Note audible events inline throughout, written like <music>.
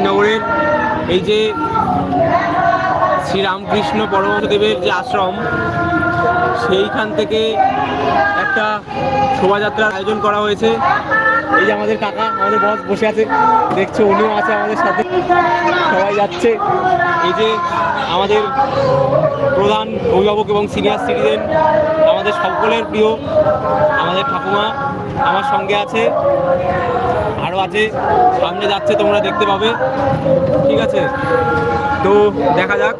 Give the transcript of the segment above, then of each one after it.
রাজেন্দ্রনগরের এই যে শ্রীরামকৃষ্ণ পরমহংসদেবের যে আশ্রম, সেইখান থেকে একটা শোভাযাত্রার আয়োজন করা হয়েছে। এই যে আমাদের কাকা, আমাদের বস বসে আছে। দেখছ, উনিও আছে আমাদের সাথে। সবাই যাচ্ছে। এই যে আমাদের প্রধান অভিভাবক এবং সিনিয়র সিটিজেন আমাদের সকলের প্রিয়, আমাদের ঠাকুমা। আমার সঙ্গে আছে। আরও আছে। সামনে যাচ্ছে, তোমরা দেখতে পাবে। ঠিক আছে? তো দেখা যাক।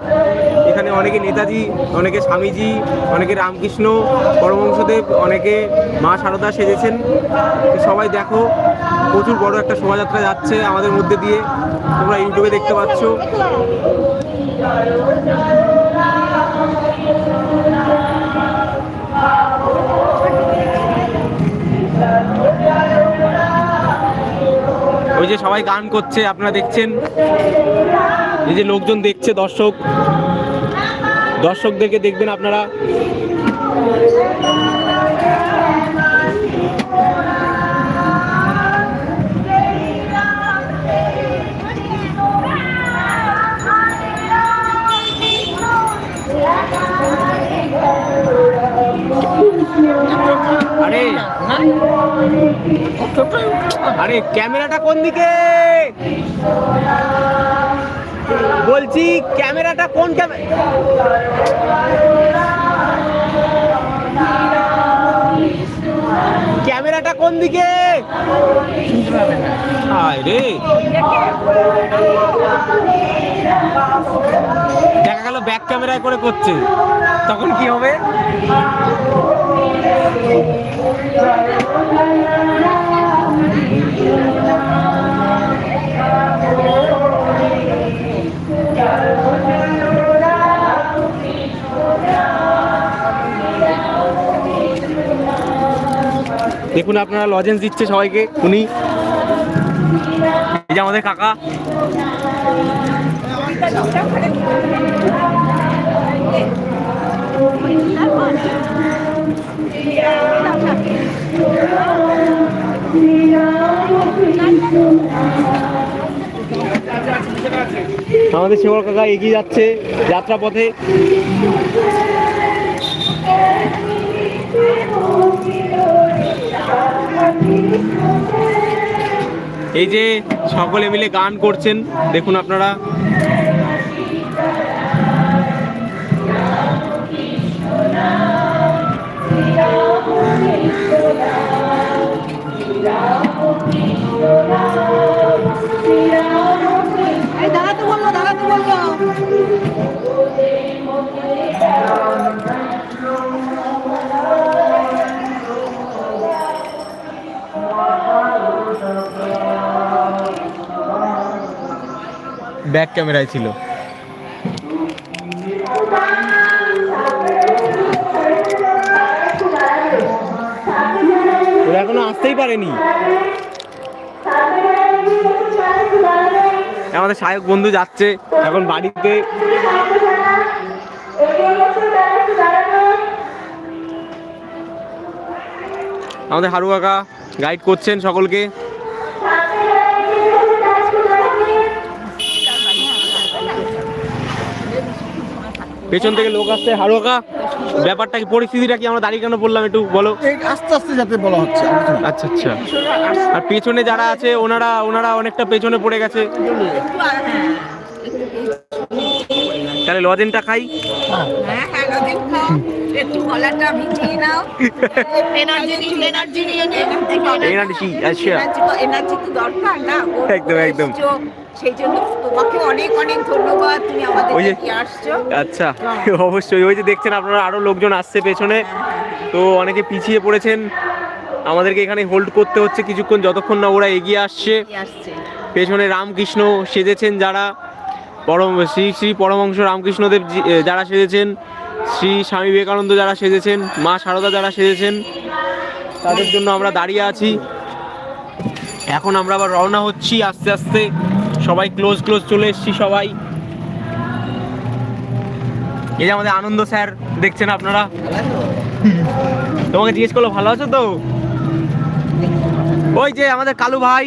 এখানে অনেকে নেতাজি, অনেকে স্বামীজি, অনেকে রামকৃষ্ণ, পরমহংসদেব, অনেকে মা সারদা সেজেছেন। সবাই দেখো, প্রচুর বড় একটা শোভাযাত্রা যাচ্ছে আমাদের মধ্যে দিয়ে। তোমরা ইউটিউবে দেখতে পাচ্ছ। ওই যে সবাই গান করছে, আপনারা দেখছেন? এই যে লোকজন দেখছে, দর্শক। দর্শকদেরকে দেখবেন আপনারা। আরে! আরে, ক্যামেরাটা কোন দিকে? বলছি, ক্যামেরাটা কোন ক্যামেরা ক্যামেরাটা কোন দিকে? হায় রে দেখা গেল ব্যাক ক্যামেরায় করে করছে। তখন কি হবে? দেখুন আপনারা লজেন্স দিচ্ছে সবাইকে উনি। এই যে আমাদের কাকা। আমাদের সেবর কাকা এগিয়ে যাচ্ছে যাত্রা পথে এই যে সকলে মিলে গান করছেন, দেখুন আপনারা। এই ব্যাক ক্যামেরায় ছিল। ওরা এখনও আসতেই পারেনি। আমাদের সায়ক বন্ধু যাচ্ছে, এখন বাড়িতে। আমাদের হারু কাকা গাইড করছেন সকলকে। পেছন থেকে লোক আসছে। হারোকা ব্যাপারটা কি পরিস্থিতিটা কি? আমরা দাঁড়িয়ে কেন বললাম একটু বলো? আস্তে আস্তে যাতে বলা হচ্ছে। আচ্ছা আচ্ছা। আর পেছনে যারা আছে ওনারা ওনারা অনেকটা পেছনে পড়ে গেছে। তাহলে লজেনটা খাই। হ্যাঁ হ্যাঁ আচ্ছা। <laughs> একদম, একদম। সেই জন্য তোমাকে অনেক অনেক ধন্যবাদ। তুমি আমাদের ওই যে- নিয়ে আসছো। আচ্ছা অবশ্যই। ওই যে দেখছেন আপনারা আরও লোকজন আসছে পেছনে। তো অনেকে পিছিয়ে পড়েছেন। আমাদেরকে এখানে হোল্ড করতে হচ্ছে। কিছুক্ষণ যতক্ষণ না ওরা এগিয়ে আসছে। পেছনে রামকৃষ্ণ সেজেছেন যারা। পরম শ্রী শ্রী পরমহংস রামকৃষ্ণদেব যারা সেজেছেন, শ্রী স্বামী বিবেকানন্দ যারা সেজেছেন, মা সারদা যারা সেজেছেন, তাদের জন্য আমরা দাঁড়িয়ে আছি। এখন আমরা আবার রওনা হচ্ছি, আস্তে আস্তে সবাই ক্লোজ ক্লোজ চলে এসেছি সবাই। এই যে আমাদের আনন্দ স্যার, দেখছেন আপনারা? তোমাকে জিজ্ঞেস করল, ভালো আছো তো? ওই যে আমাদের কালু ভাই।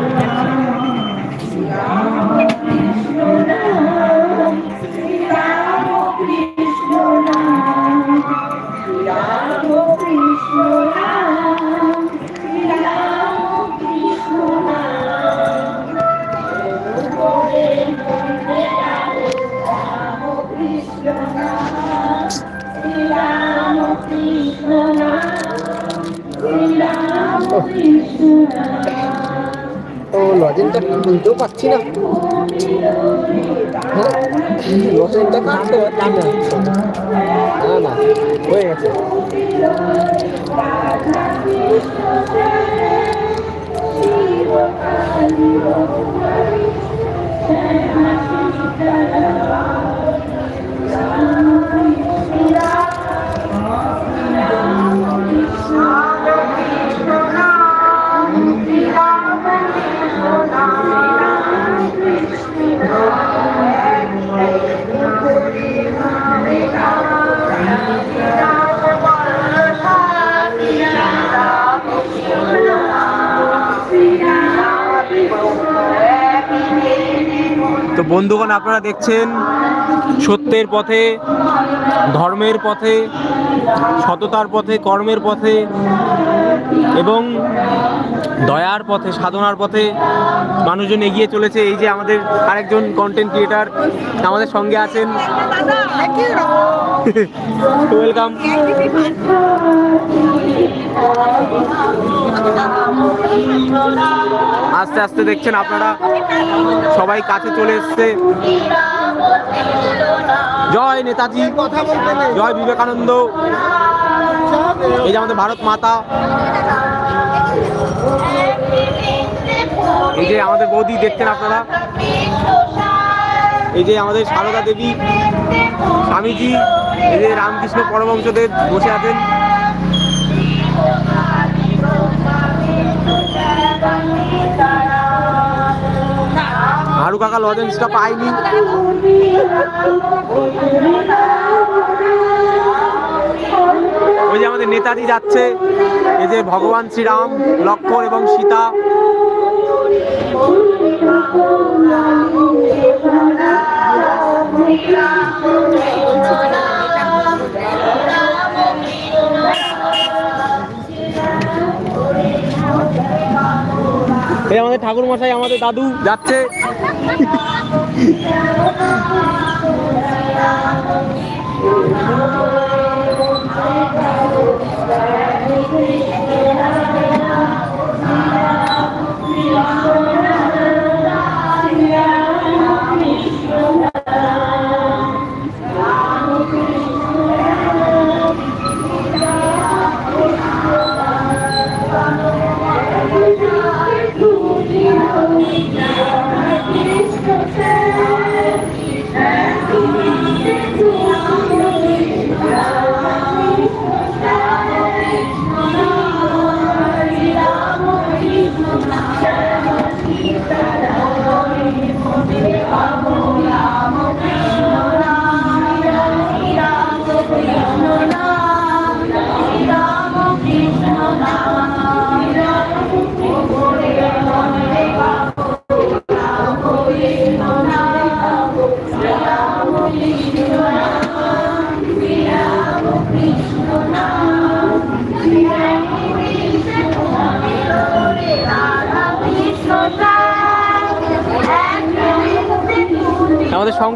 খুলতেও পাচ্ছি না হ্যাঁ লজেনটা কাটতে পারছি না না না হয়ে গেছে তো বন্ধুগণ আপনারা দেখছেন সত্যের পথে ধর্মের পথে সততার পথে কর্মের পথে এবং দয়ার পথে, সাধনার পথে মানুষজন এগিয়ে চলেছে। এই যে আমাদের আরেকজন কন্টেন্ট ক্রিয়েটার আমাদের সঙ্গে আছেন। ওয়েলকাম আস্তে আস্তে দেখছেন আপনারা, সবাই কাছে চলে এসছে। জয় নেতাজি, জয় বিবেকানন্দ। এই যে আমাদের ভারত মাতা এই যে আমাদের বৌদি দেখছেন আপনারা? এই যে আমাদের সারদা দেবী, স্বামীজি, এই যে রামকৃষ্ণ পরমহংসদেব বসে আছেন। হারু কাকা লজেন্সটা পাইনি নেতাজি যাচ্ছে, এই যে ভগবান শ্রীরাম লক্ষ্মণ এবং সীতা। এই আমাদের ঠাকুর মশাই আমাদের দাদু যাচ্ছে। <laughs> আমাদের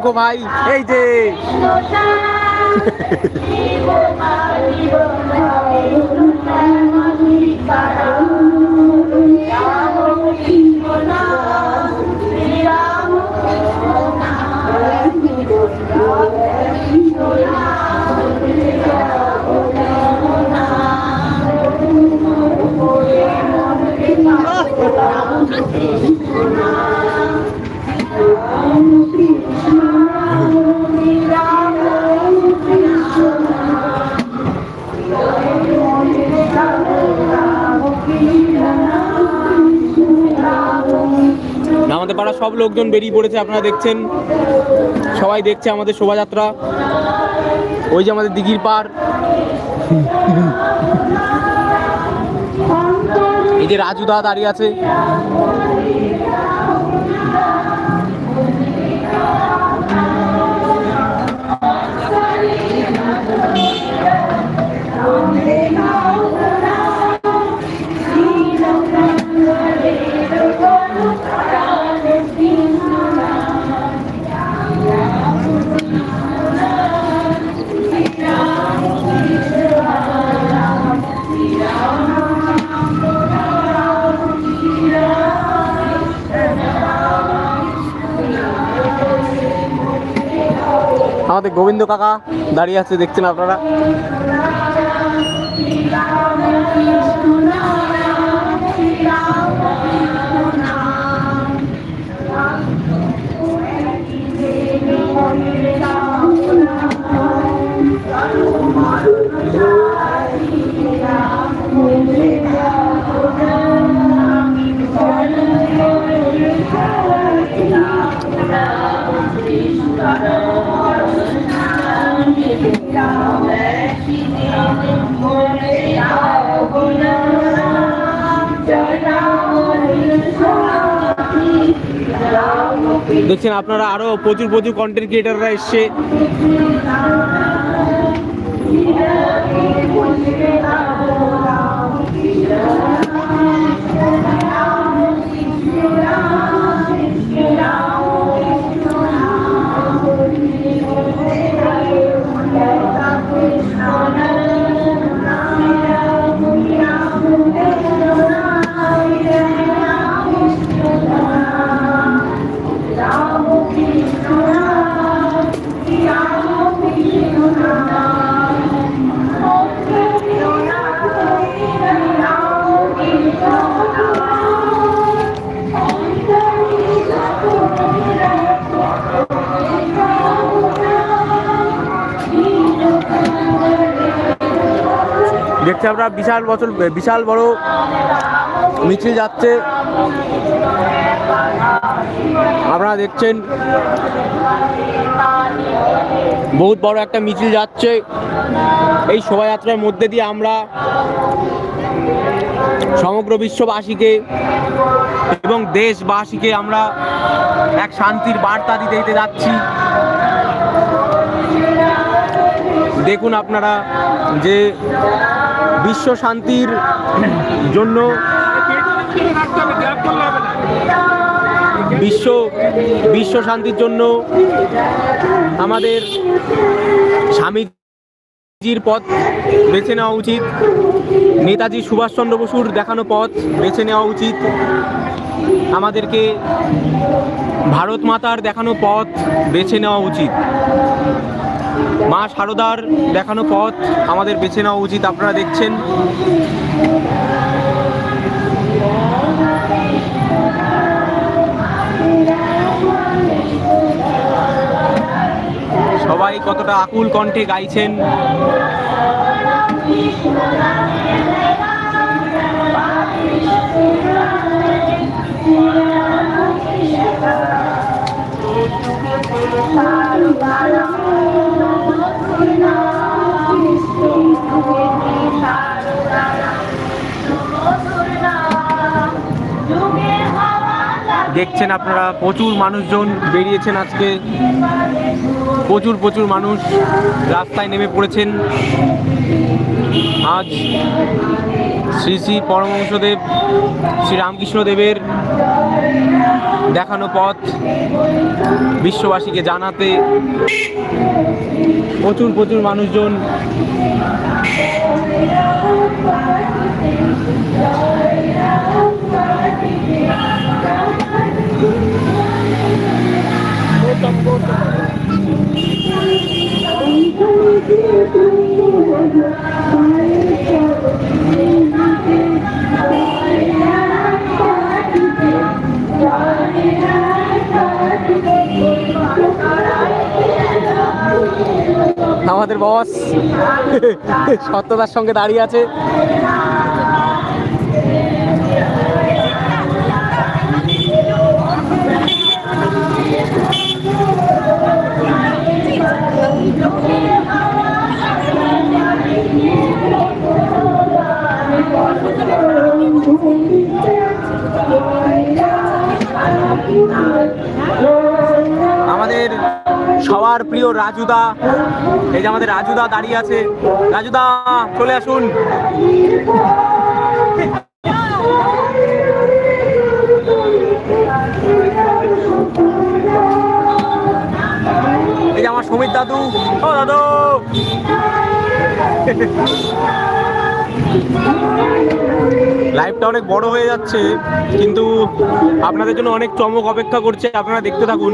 শঙ্খ ভাই এই যে। <laughs> <laughs> সব লোকজন বেরিয়ে পড়েছে, আপনারা দেখছেন। সবাই দেখছে আমাদের শোভাযাত্রা। ওই যে আমাদের দিঘির পার এই যে রাজু দা দাঁড়িয়ে আছে। আমাদের গোবিন্দ কাকা দাঁড়িয়ে আছে দেখছেন আপনারা? দেখছেন আপনারা আরও প্রচুর প্রচুর কন্টেন্ট ক্রিয়েটাররা এসছে। দেখছি আমরা বিশাল বছর, বিশাল বড় মিছিল যাচ্ছে। আপনারা দেখছেন, বহুত বড় একটা মিছিল যাচ্ছে। এই শোভাযাত্রার মধ্যে দিয়ে আমরা সমগ্র বিশ্ববাসীকে এবং দেশবাসীকে আমরা এক শান্তির বার্তা দিতে দিতে যাচ্ছি। দেখুন আপনারা যে বিশ্ব শান্তির জন্য বিশ্ব বিশ্ব শান্তির জন্য আমাদের স্বামীজির পথ বেছে নেওয়া উচিত। নেতাজি সুভাষচন্দ্র বসুর দেখানো পথ বেছে নেওয়া উচিত। আমাদেরকে ভারত মাতার দেখানো পথ বেছে নেওয়া উচিত। মা সারদার দেখানো পথ আমাদের বেছে নেওয়া উচিত, আপনারা দেখছেন। সবাই কতটা আকুল কণ্ঠে গাইছেন। দেখছেন আপনারা, প্রচুর মানুষজন বেরিয়েছেন আজকে। প্রচুর প্রচুর মানুষ রাস্তায় নেমে পড়েছেন। আজ শ্রী শ্রী পরমহংসদেব, শ্রী রামকৃষ্ণদেবের দেখানো পথ বিশ্ববাসীকে জানাতে প্রচুর প্রচুর মানুষজন আমাদের বস <laughs> সত্যতার সঙ্গে দাঁড়িয়ে আছে। সবার প্রিয় রাজুদা। এই যে আমাদের রাজুদা দাঁড়িয়ে আছে। রাজুদা, চলে আসুন। এই যে আমার সুমিত দাদু। ও, দাদু। লাইভটা অনেক বড় হয়ে যাচ্ছে, কিন্তু আপনাদের জন্য অনেক চমক অপেক্ষা করছে। আপনারা দেখতে থাকুন।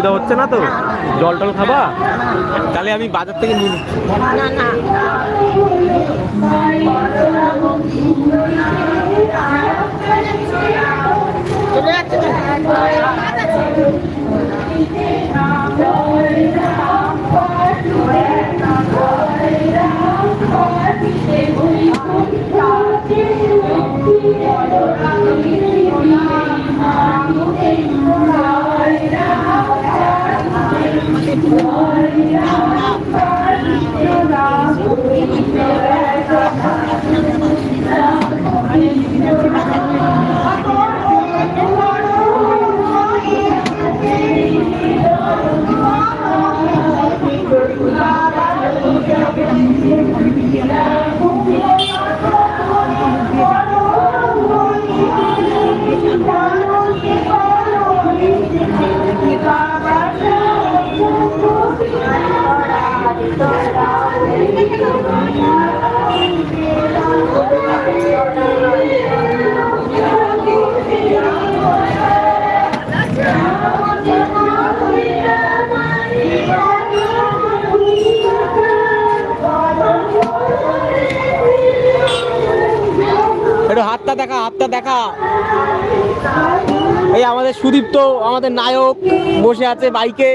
অসুবিধা হচ্ছে না তো? জল টল খাবা? তাহলে আমি বাজার থেকে নিয়ে না। না দেখা হাতটা দেখা। এই আমাদের সুদীপ্ত আমাদের নায়ক বসে আছে বাইকে।